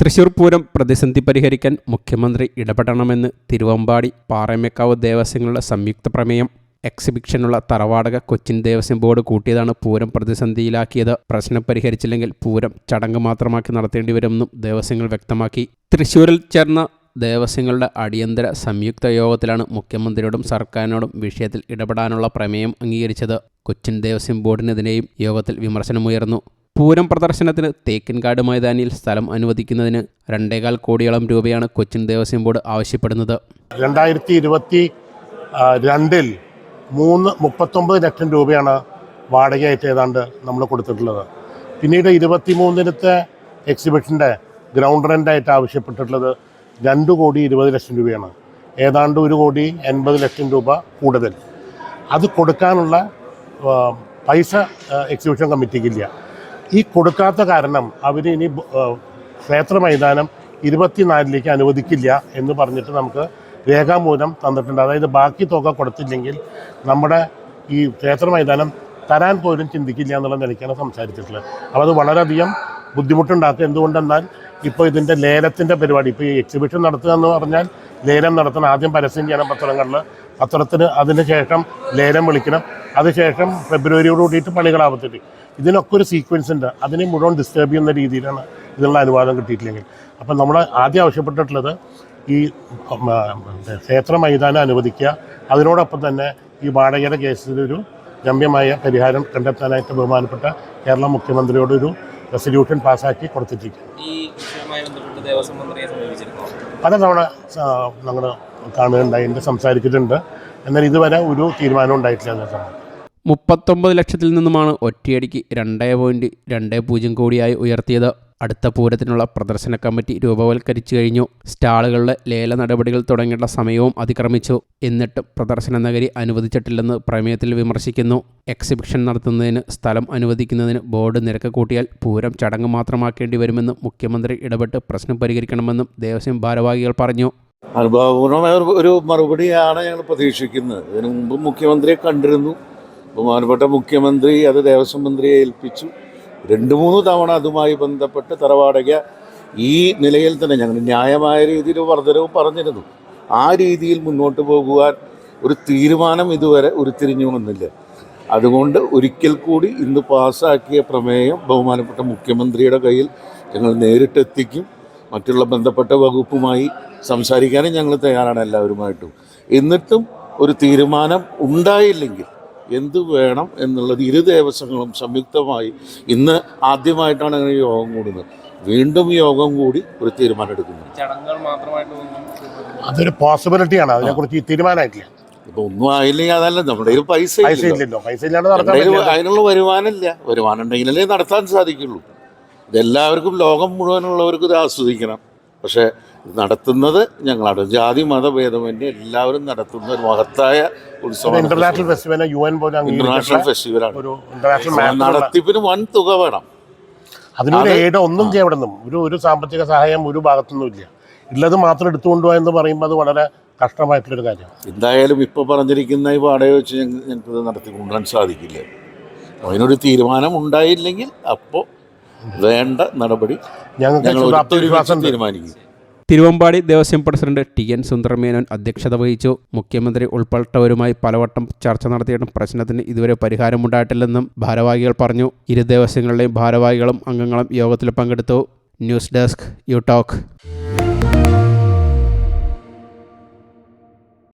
തൃശൂർ പൂരം പ്രതിസന്ധി പരിഹരിക്കാൻ മുഖ്യമന്ത്രി ഇടപെടണമെന്ന് തിരുവമ്പാടി പാറമേക്കാവ് ദേവസ്വങ്ങളുടെ സംയുക്ത പ്രമേയം എക്സിബിഷനുള്ള തറവാടക കൊച്ചിൻ ദേവസ്വം ബോർഡ് കൂട്ടിയതാണ് പൂരം പ്രതിസന്ധിയിലാക്കിയത്. പ്രശ്നം പരിഹരിച്ചില്ലെങ്കിൽ പൂരം ചടങ്ങ് മാത്രമാക്കി നടത്തേണ്ടി വരുമെന്നും ദേവസ്വങ്ങൾ വ്യക്തമാക്കി. തൃശൂരിൽ ചേർന്ന ദേവസ്വങ്ങളുടെ അടിയന്തര സംയുക്ത യോഗത്തിലാണ് മുഖ്യമന്ത്രിയോടും സർക്കാരിനോടും വിഷയത്തിൽ ഇടപെടാനുള്ള പ്രമേയം അംഗീകരിച്ചത്. കൊച്ചിൻ ദേവസ്വം ബോർഡിനെതിരെയും യോഗത്തിൽ വിമർശനമുയർന്നു. പൂരം പ്രദർശനത്തിന് തേക്കിൻകാട് മൈതാനിയിൽ സ്ഥലം അനുവദിക്കുന്നതിന് രണ്ടേകാൽ കോടിയോളം രൂപയാണ് കൊച്ചിൻ ദേവസ്വം ബോർഡ് ആവശ്യപ്പെടുന്നത്. രണ്ടായിരത്തി ഇരുപത്തി രണ്ടിൽ മൂന്ന് മുപ്പത്തൊമ്പത് ലക്ഷം രൂപയാണ് വാടകയായിട്ട് ഏതാണ്ട് നമ്മൾ കൊടുത്തിട്ടുള്ളത്. പിന്നീട് ഇരുപത്തി മൂന്നിനത്തെ എക്സിബിഷന്റെ ഗ്രൗണ്ട് റെന്റായിട്ട് ആവശ്യപ്പെട്ടിട്ടുള്ളത് രണ്ട് കോടി ഇരുപത് ലക്ഷം രൂപയാണ്. ഏതാണ്ട് ഒരു കോടി എൺപത് ലക്ഷം രൂപ കൂടുതൽ. അത് കൊടുക്കാനുള്ള പൈസ എക്സിബിഷൻ കമ്മിറ്റിക്കില്ല. ഈ കൊടുക്കാത്ത കാരണം അവർ ഇനി ക്ഷേത്ര മൈതാനം ഇരുപത്തിനാലിലേക്ക് അനുവദിക്കില്ല എന്ന് പറഞ്ഞിട്ട് നമുക്ക് രേഖാമൂലം തന്നിട്ടുണ്ട്. അതായത് ബാക്കി തുക കൊടുത്തില്ലെങ്കിൽ നമ്മുടെ ഈ ക്ഷേത്ര മൈതാനം തരാൻ പോലും ചിന്തിക്കില്ല എന്നുള്ള നിലയ്ക്കാണ് സംസാരിച്ചിട്ടുള്ളത്. അപ്പോൾ അത് വളരെയധികം ബുദ്ധിമുട്ടുണ്ടാക്കുക എന്തുകൊണ്ടെന്നാൽ ഇപ്പോൾ ഇതിന്റെ ലേലത്തിന്റെ പരിപാടി ഇപ്പോൾ ഈ എക്സിബിഷൻ നടത്തുക എന്ന് പറഞ്ഞാൽ ലേലം നടത്തണം. ആദ്യം പരസ്യം ചെയ്യണം പത്രങ്ങളിൽ പത്രത്തിന് അതിന് ശേഷം ലേലം വിളിക്കണം. അതിനുശേഷം ഫെബ്രുവരിയോട് കൂടിയിട്ട് പണികളാവത്തിട്ട് ഇതിനൊക്കെ ഒരു സീക്വൻസ് ഉണ്ട്. അതിനെ മുഴുവൻ ഡിസ്റ്റർബ് ചെയ്യുന്ന രീതിയിലാണ് ഇതിനുള്ള അനുവാദം കിട്ടിയിട്ടില്ലെങ്കിൽ. അപ്പം നമ്മൾ ആദ്യം ആവശ്യപ്പെട്ടിട്ടുള്ളത് ഈ ക്ഷേത്ര മൈതാനം അനുവദിക്കുക. അതിനോടൊപ്പം തന്നെ ഈ വാടകയുടെ കേസിലൊരു ഗമ്യമായ പരിഹാരം കണ്ടെത്താനായിട്ട് ബഹുമാനപ്പെട്ട കേരള മുഖ്യമന്ത്രിയോടൊരു റെസൊല്യൂഷൻ പാസ്സാക്കി കൊടുത്തിട്ടിരിക്കും ഈ തവണ പലതവണ ഞങ്ങൾ കാണുകയുണ്ടായി എന്റെ സംസാരിച്ചിട്ടുണ്ട്. എന്നാൽ ഇതുവരെ ഒരു തീരുമാനം ഉണ്ടായിട്ടില്ല മുപ്പത്തൊമ്പത് ലക്ഷത്തിൽ നിന്നുമാണ് ഒറ്റയടിക്ക് രണ്ടേ പോയിന്റ് രണ്ടേ പൂജ്യം കോടിയായി ഉയർത്തിയത്. അടുത്ത പൂരത്തിനുള്ള പ്രദർശന കമ്മിറ്റി രൂപവൽക്കരിച്ചു കഴിഞ്ഞു. സ്റ്റാളുകളുടെ ലേല നടപടികൾ തുടങ്ങേണ്ട സമയവും അതിക്രമിച്ചു. എന്നിട്ട് പ്രദർശന നഗരി അനുവദിച്ചിട്ടില്ലെന്ന് പ്രമേയത്തിൽ വിമർശിക്കുന്നു. എക്സിബിഷൻ നടത്തുന്നതിന് സ്ഥലം അനുവദിക്കുന്നതിന് ബോർഡ് നിരക്ക് കൂട്ടിയാൽ പൂരം ചടങ്ങ് മാത്രമാക്കേണ്ടി വരുമെന്നും മുഖ്യമന്ത്രി ഇടപെട്ട് പ്രശ്നം പരിഹരിക്കണമെന്നും ദേവസ്വം ഭാരവാഹികൾ പറഞ്ഞു. അനുഭവപൂർണമായ ഒരു- മറുപടിയാണ് ഞങ്ങൾ പ്രതീക്ഷിക്കുന്നത്. ഇതിനു മുമ്പ് മുഖ്യമന്ത്രിയെ കണ്ടിരുന്നു. ബഹുമാനപ്പെട്ട മുഖ്യമന്ത്രി അത് ദേവസ്വം മന്ത്രിയെ ഏൽപ്പിച്ചു. രണ്ട് മൂന്ന് തവണ അതുമായി ബന്ധപ്പെട്ട് തറവാടക ഈ നിലയിൽ തന്നെ ഞങ്ങൾ ന്യായമായ രീതിയിൽ വർധനവ് പറഞ്ഞിരുന്നു. ആ രീതിയിൽ മുന്നോട്ട് പോകുവാൻ ഒരു തീരുമാനം ഇതുവരെ ഉരുത്തിരിഞ്ഞു വന്നില്ല. അതുകൊണ്ട് ഒരിക്കൽ കൂടി ഇന്ന് പാസ്സാക്കിയ പ്രമേയം ബഹുമാനപ്പെട്ട മുഖ്യമന്ത്രിയുടെ കയ്യിൽ ഞങ്ങൾ നേരിട്ടെത്തിക്കും. മറ്റുള്ള ബന്ധപ്പെട്ട വകുപ്പുമായി സംസാരിക്കാനും ഞങ്ങൾ തയ്യാറാണ് എല്ലാവരുമായിട്ടും. എന്നിട്ടും ഒരു തീരുമാനം ഉണ്ടായില്ലെങ്കിൽ എന്ത് വേണം എന്നുള്ളത് ഇരു ദേവസ്വങ്ങളും സംയുക്തമായി ഇന്ന് ആദ്യമായിട്ടാണ് അങ്ങനെ യോഗം കൂടുന്നത്. വീണ്ടും യോഗം കൂടി ഒരു തീരുമാനം ഒന്നും അതൊരു പോസിബിലിറ്റിയാണ് അതിനെക്കുറിച്ച് കുറിച്ച് തീരുമാനമായിട്ടില്ല. ഇപ്പൊ ഒന്നും ആയില്ലെങ്കിൽ അതല്ല നമ്മുടെ കയ്യിൽ പൈസ അതിനുള്ള വരുമാനമില്ല. വരുമാനം ഉണ്ടെങ്കിലല്ലേ നടത്താൻ സാധിക്കുള്ളൂ. ഇതെല്ലാവർക്കും ലോകം മുഴുവനുള്ളവർക്ക് ഇത് ആസ്വദിക്കണം. പക്ഷേ നടത്തുന്നത് ഞങ്ങളാണ്. ജാതി മതഭേദമന്യേ എല്ലാവരും നടത്തുന്ന ഒരു മഹത്തായ ഉത്സവം ഇന്റർനാഷണൽ ഫെസ്റ്റിവൽ യു എൻ പോലും ഇന്റർനാഷണൽ ഫെസ്റ്റിവലാണ് നടത്തിപ്പിന് വൻ തുക വേണം. അതിനൊരു ഏട ഒന്നും ചെയ്യപ്പെടുന്നു ഒരു ഒരു സാമ്പത്തിക സഹായം ഒരു ഭാഗത്തുനിന്നും ഇല്ല. ഉള്ളത് മാത്രം എടുത്തുകൊണ്ടുപോകാ എന്ന് പറയുമ്പോൾ അത് വളരെ കഷ്ടമായിട്ടുള്ളൊരു കാര്യമാണ് എന്തായാലും ഇപ്പോൾ പറഞ്ഞിരിക്കുന്ന ഈ വാടക വെച്ച് ഞങ്ങൾക്ക് നടത്തി കൊണ്ടുവരാൻ സാധിക്കില്ല. അതിനൊരു തീരുമാനം ഉണ്ടായില്ലെങ്കിൽ അപ്പോൾ വേണ്ട നടപടി. ഞങ്ങൾ തീരുമാനിക്കും. Thiruvambady Devaswom president T N Sundaramenon അധ്യക്ഷത വഹിച്ചു. മുഖ്യമന്ത്രി ഉൾപ്പെട്ടവരുമായി പലവട്ടം ചർച്ച നടത്തിയിട്ടും പ്രശ്നത്തിന് ഇതുവരെ പരിഹാരമുണ്ടായിട്ടില്ലെന്നും ഭാരവാഹികൾ പറഞ്ഞു. ഇരു ദേവസ്വങ്ങളുടെയും ഭാരവാഹികളും അംഗങ്ങളും യോഗത്തിൽ പങ്കെടുത്തു. News desk U talk.